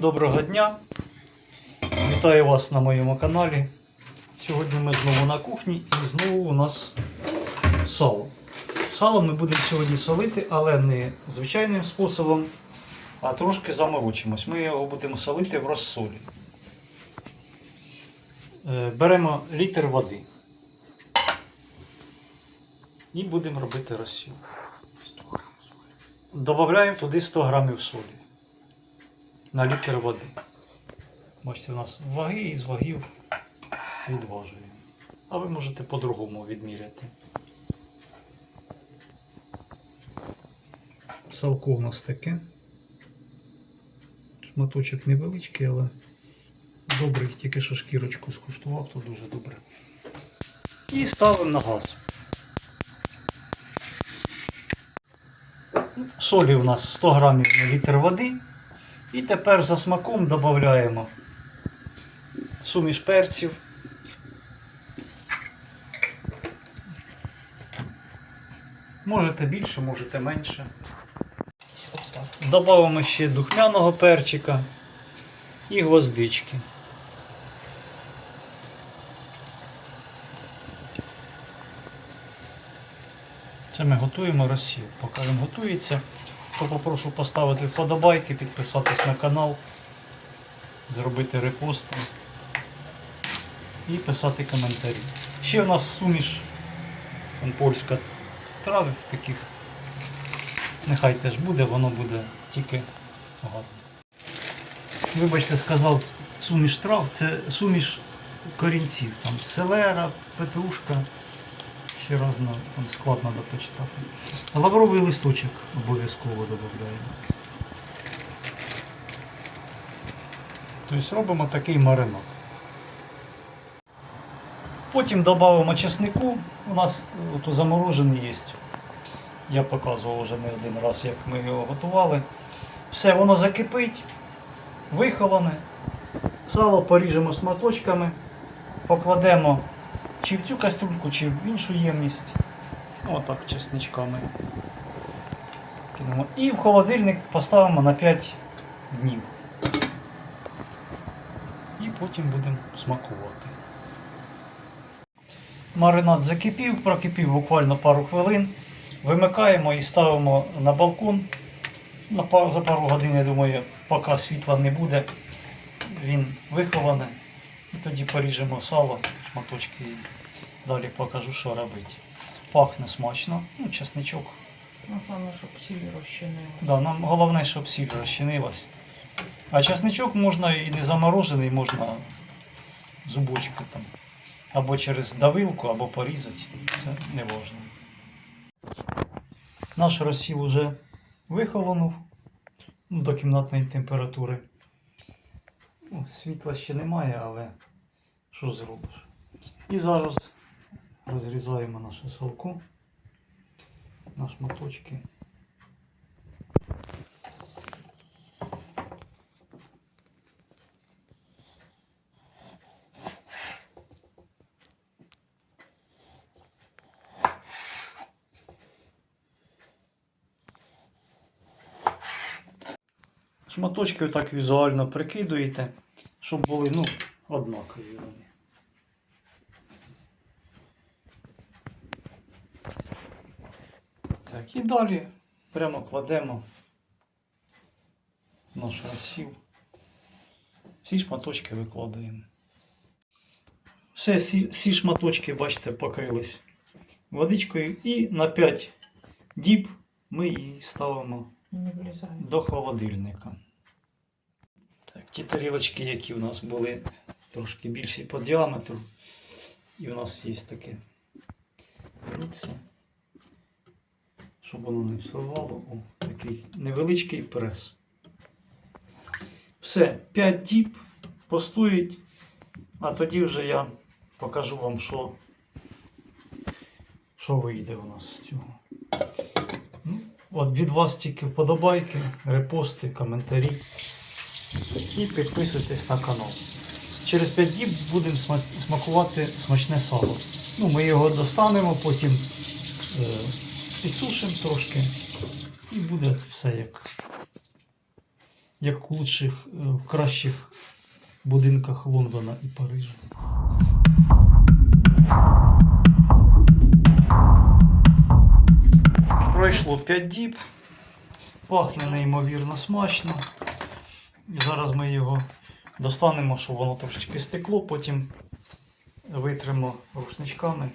Всім доброго дня! Вітаю вас на моєму каналі. Сьогодні ми знову на кухні і знову у нас сало. Сало ми будемо сьогодні солити, але не звичайним способом, а трошки заморочимось. Ми його будемо солити в розсолі. Е, Беремо літр води і будемо робити розсіл. Додаємо туди 100 грамів солі на літр води. Бачите, у нас ваги і з вагів відважуємо. А ви можете по-другому відміряти. Салко у нас таке. Шматочок невеличкий, але добрий, тільки що шкірочку скуштував, то дуже добре. І ставимо на газ. Солі у нас 100 грамів на літр води. І тепер за смаком додаємо суміш перців. Можете більше, можете менше. Додаємо ще духмяного перчика і гвоздички. Це ми готуємо розсіл. Поки він готується, то попрошу поставити вподобайки, підписатись на канал, зробити репости і писати коментарі. Ще в нас суміш польська трав таких. Нехай теж буде, воно буде тільки гарно. Вибачте, сказав суміш трав, це суміш корінців. Там селера, петрушка. Ще раз на там склад треба почитати. Лавровий листочок обов'язково додаємо. Тобто робимо такий маринад. Потім додаємо чеснику. У нас от заморожений є. Я показував вже не один раз, як ми його готували. Все, воно закипить, вихолоне. Сало поріжемо шматочками, покладемо чи в цю каструльку, чи в іншу ємність. Отак чесничками. Кинемо. І в холодильник поставимо на 5 днів. І потім будемо смакувати. Маринад закипів, прокипів буквально пару хвилин. Вимикаємо і ставимо на балкон. На пару, за пару годин, я думаю, поки світла не буде, він вихований. І тоді поріжемо сало, шматочки і далі покажу, що робити. Пахне смачно, ну, чесничок. Напевно, щоб сіль розчинилася. Да, нам головне, щоб сіль розчинилась. А чесничок можна і не заморожений, можна зубочки там. Або через давилку, або порізати. Це не важно. Наш розсіл уже вихолонув ну, до кімнатної температури. Ну, світла ще немає, але що зробиш? І зараз розрізаємо наше салко на шматочки. Шматочки отак візуально прикидуєте, щоб були ну, однакові вони. Так, і далі прямо кладемо наш розсіл. Всі шматочки викладаємо. Все, всі, всі шматочки, бачите, покрились водичкою і на 5 діб ми її ставимо до холодильника. Так, ті тарілочки, які у нас були трошки більші по діаметру. І у нас є таке місце, щоб воно не всувало. О, такий невеличкий прес. Все, 5 діб постоїть, а тоді вже я покажу вам, що, що вийде у нас з цього. Ну, От від вас тільки вподобайки, репости, коментарі. І підписуйтесь на канал. Через 5 діб будемо смакувати смачне сало. Ну, ми його достанемо, потім е, підсушимо трошки. І буде все як, як у лучших, е, в кращих будинках Лондона і Парижа. Пройшло 5 діб. Пахне неймовірно смачно. І зараз ми його достанемо, щоб воно трошечки стекло, потім витримо рушничками.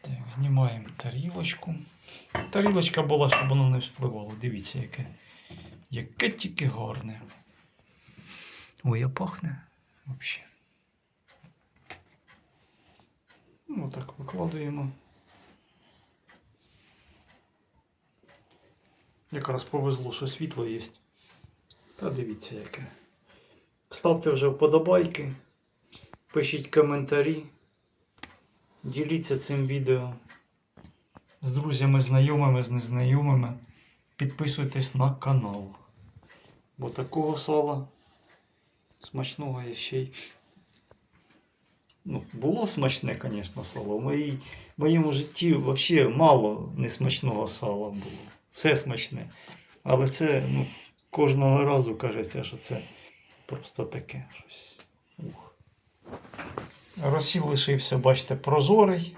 Так, знімаємо тарілочку. Тарілочка була, щоб воно не вспливало. Дивіться, яке. Яке тільки гарне. Ой, а пахне взагалі. Ну, отак викладуємо. Якраз повезло, що світло є. Та дивіться яке. Ставте вже вподобайки, пишіть коментарі, діліться цим відео з друзями, знайомими, з незнайомими. Підписуйтесь на канал. Бо такого сала смачного є ще й. Ну, було смачне, звісно, сало. В моєму житті взагалі мало несмачного сала було. Все смачне. Але це ну, кожного разу кажеться, що це просто таке щось. Ух. Розсіл лишився, бачите, прозорий.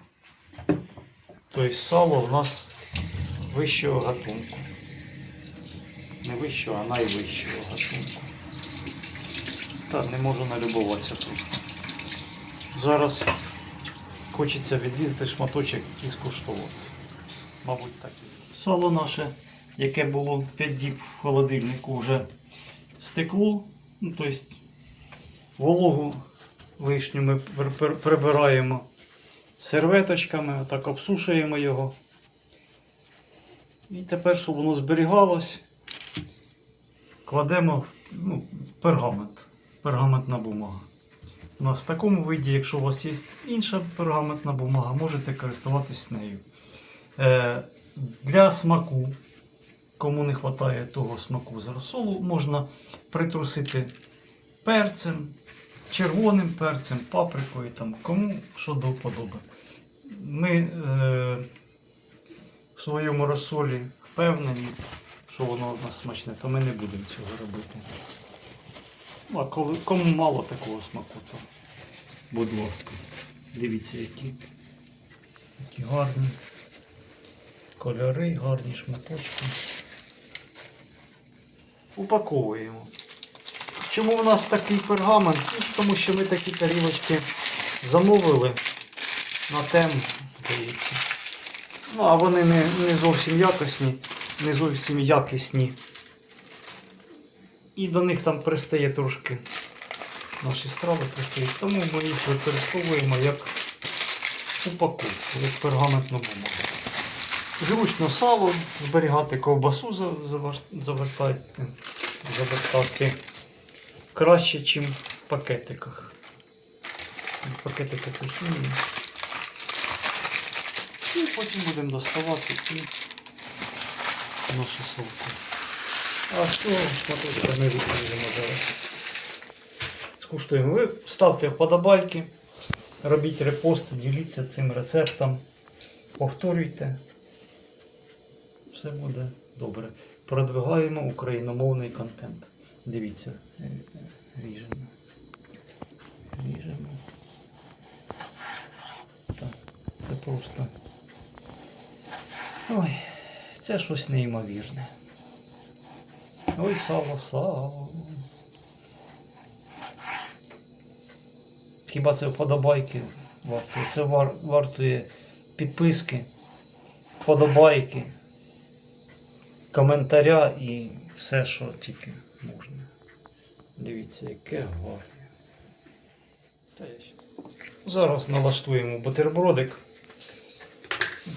Тобто сало в нас вищого гатунку. Не вищого, а найвищого гатунку. Та не можу налюбуватися просто. Зараз хочеться відрізати шматочок і скуштувати. Мабуть, так. Сало наше, яке було 5 діб в холодильнику, вже стекло. Ну, тобто вологу лишню ми пр- пр- прибираємо серветочками, так обсушуємо його. І тепер, щоб воно зберігалось, кладемо ну, пергамент. Пергаментна бумага. У нас в такому виді, якщо у вас є інша пергаментна бумага, можете користуватись нею. Е, для смаку, кому не вистачає того смаку з розсолу, можна притрусити перцем, червоним перцем, паприкою, там, кому що до вподоби. Ми е, в своєму розсолі впевнені, що воно в нас смачне, то ми не будемо цього робити. Ну, а коли, кому мало такого смаку, то будь ласка. Дивіться, які, які гарні кольори, гарні шматочки. Упаковуємо. Чому в нас такий пергамент? Тому що ми такі тарілочки замовили на тему, здається. Ну, а вони не, не зовсім якісні, не зовсім якісні. І до них там пристає трошки наші страви пристають. Тому ми їх використовуємо як упаковку, як пергаментну бумагу. Зручно сало зберігати, ковбасу завертати, завертати краще, ніж в пакетиках. Пакетики це хімія. І потім будемо доставати і нашу солку. А що шматочка ми відріжемо зараз. Скуштуємо. Ви ставте вподобайки, робіть репости, діліться цим рецептом, повторюйте. Все буде добре. Продвигаємо україномовний контент. Дивіться, ріжемо. Ріжемо. Так, це просто. Ой, це щось неймовірне. Ой, сало, сало. Хіба це вподобайки вартує? Це вар, вартує підписки, вподобайки, коментаря і все, що тільки можна. Дивіться, яке гарне. Та я ще- Зараз налаштуємо бутербродик.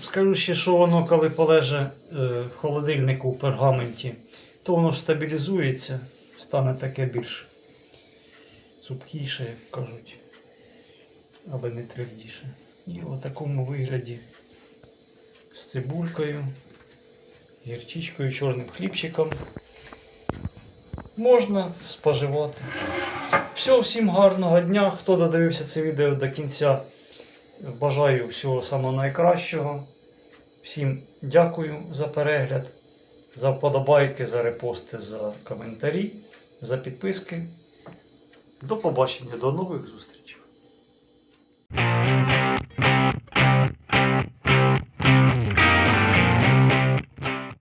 Скажу ще, що воно, коли полеже е, в холодильнику в пергаменті, то воно ж стабілізується, стане таке більш цупкіше, як кажуть, але не твердіше. І в такому вигляді з цибулькою, гірчичкою, чорним хлібчиком можна споживати. Все, всім гарного дня. Хто додивився це відео до кінця, бажаю всього самого найкращого. Всім дякую за перегляд. за вподобайки, за репости, за коментарі, за підписки. До побачення, до нових зустрічей.